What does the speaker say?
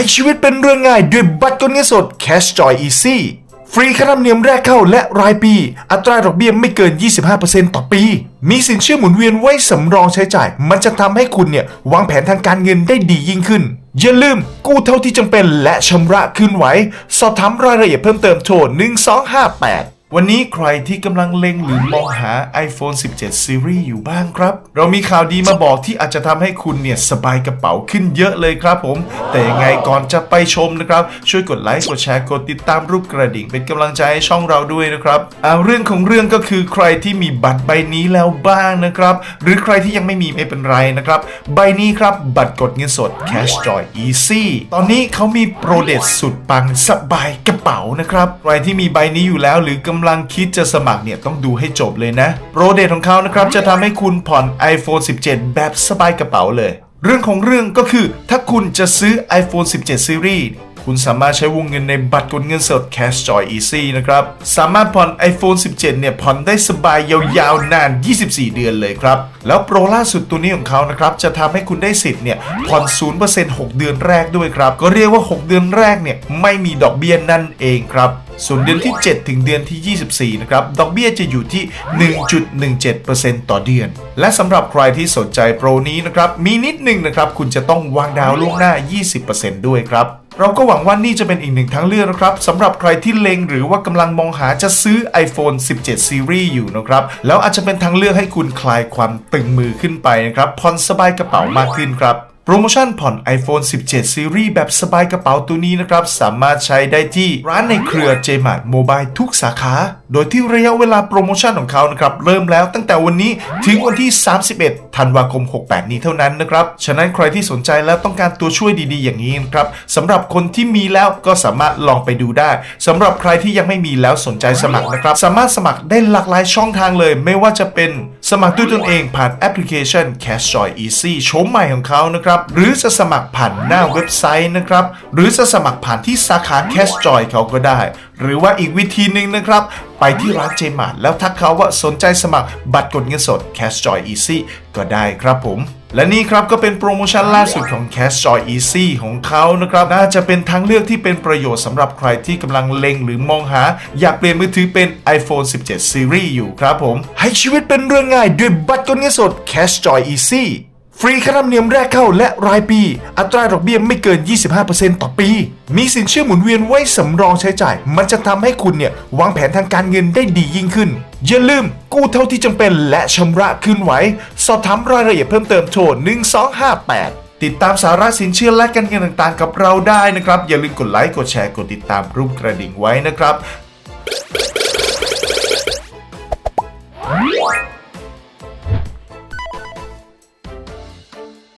ใชีวิตเป็นเรื่องง่ายด้วยบัตรกดเงินสด Cash Joy Easy ฟรีค่าธรรมเนียมแรกเข้าและรายปี อัตราดอกเบี้ยไม่เกิน 25%ต่อปี มีสินเชื่อหมุนเวียนไว้สำรองใช้จ่าย มันจะทำให้คุณเนี่ยวางแผนทางการเงินได้ดียิ่งขึ้น อย่าลืมกู้เท่าที่จำเป็นและชำระคืนไหว สอบถามรายละเอียดเพิ่มเติมโทร 1258 วันนี้ใครที่กำลังเล็งหรือมองหา iPhone 17 Series อยู่บ้างครับ เรามีข่าวดีมาบอกที่อาจจะทำให้คุณเนี่ย สบายกระเป๋าขึ้นเยอะเลยครับผม แต่ยังไงก่อนจะไปชมนะครับ ช่วยกดไลค์กดแชร์กดติดตามรูปกระดิ่ง เป็นกำลังใจให้ช่องเราด้วยนะครับอ่าเรื่องของเรื่องก็คือใครที่มีบัตรใบนี้แล้วบ้างนะครับ หรือใครที่ยังไม่มีไม่เป็นไรนะครับ ใบนี้ครับบัตรกดเงินสด Cash Joy Easy ตอนนี้เขามีโปรเด็ดสุดปังสบายกระเป๋านะครับใครที่มีใบนี้อยู่แล้วหรือกำลังคิดจะสมัครเนี่ยต้องดูให้จบเลยนะ โปรเด็ดของเขานะครับจะทำให้คุณผ่อน iPhone 17 แบบสบายกระเป๋าเลย เรื่องของเรื่องก็คือ ถ้าคุณจะซื้อ iPhone 17 Series คุณสามารถใช้วงเงินในบัตรกดเงินสด Cash Joy Easy นะครับ สามารถผ่อน iPhone 17 เนี่ย ผ่อนได้สบายยาวๆ นาน 24 เดือนเลยครับ แล้วโปรล่าสุดตัวนี้ของเขานะครับ จะทำให้คุณได้สิทธิ์เนี่ย ผ่อน 0% 6 เดือนแรกด้วยครับ ก็เรียกว่า 6 เดือนแรกเนี่ย ไม่มีดอกเบี้ยนั่นเองครับ ส่วนเดือนที่ 7 ถึงเดือนที่ 24 นะครับ ดอกเบี้ยจะอยู่ที่ 1.17%ต่อเดือน และสำหรับใครที่สนใจโปรนี้นะครับ มีนิดหนึ่งนะครับ คุณจะต้องวางดาวน์ล่วงหน้า 20%ด้วยครับเราก็หวังว่านี่จะเป็นอีกหนึ่งทางเลือกนะครับสำหรับใครที่เล็งหรือว่ากำลังมองหาจะซื้อ iPhone 17 Series อยู่นะครับ แล้วอาจจะเป็นทางเลือกให้คุณคลายความตึงมือขึ้นไปนะครับผ่อนสบายกระเป๋ามากขึ้นครับ โปรโมชั่นผ่อน iPhone 17 Series แบบสบายกระเป๋าตัวนี้นะครับ สามารถใช้ได้ที่ร้านในเครือ JMart Mobile ทุกสาขา โดยที่ระยะเวลาโปรโมชั่นของเขานะครับ เริ่มแล้วตั้งแต่วันนี้ถึงวันที่ 31 ธันวาคม 68 นี้เท่านั้นนะครับ ฉะนั้นใครที่สนใจแล้วต้องการตัวช่วยดีๆ อย่างนี้นะครับสำหรับคนที่มีแล้วก็สามารถลองไปดูได้สำหรับใครที่ยังไม่มีแล้วสนใจสมัครนะครับ สามารถสมัครได้หลากหลายช่องทางเลย ไม่ว่าจะเป็นสมัครด้วยตนเองผ่านแอปพลิเคชัน Cash Joy Easy โฉมใหม่ของเขานะครับหรือจะสมัครผ่านหน้าเว็บไซต์นะครับ หรือจะสมัครผ่านที่สาขา Cash Joy เขาก็ได้ หรือว่าอีกวิธีหนึ่งนะครับ ไปที่ร้านเจมาร์แล้วทักเขาว่าสนใจสมัครบัตรกดเงินสด Cash Joy Easy ก็ได้ครับผมและนี่ครับก็เป็นโปรโมชั่นล่าสุดของ Cash Joy Easy ของเขานะครับ น่าจะเป็นทางเลือกที่เป็นประโยชน์สำหรับใครที่กำลังเล็งหรือมองหา อยากเปลี่ยนมือถือเป็น iPhone 17 Series อยู่ครับผม ให้ชีวิตเป็นเรื่องง่ายด้วยบัตรกดเงินสด Cash Joy Easy ฟรีค่าธรรมเนียมแรกเข้าและรายปี อัตราดอกเบี้ยไม่เกิน 25%ต่อปี มีสินเชื่อหมุนเวียนไว้สำรองใช้จ่าย มันจะทำให้คุณเนี่ยวางแผนทางการเงินได้ดียิ่งขึ้น อย่าลืมกู้เท่าที่จำเป็นและชำระคืนไหว สอบถามรายละเอียดเพิ่มเติมโทร 1258ติดตามสาระสินเชื่อและการเงินต่างๆ กับเราได้นะครับ อย่าลืมกดไลค์ กดแชร์ กดติดตามรูปกระดิ่งไว้นะครับ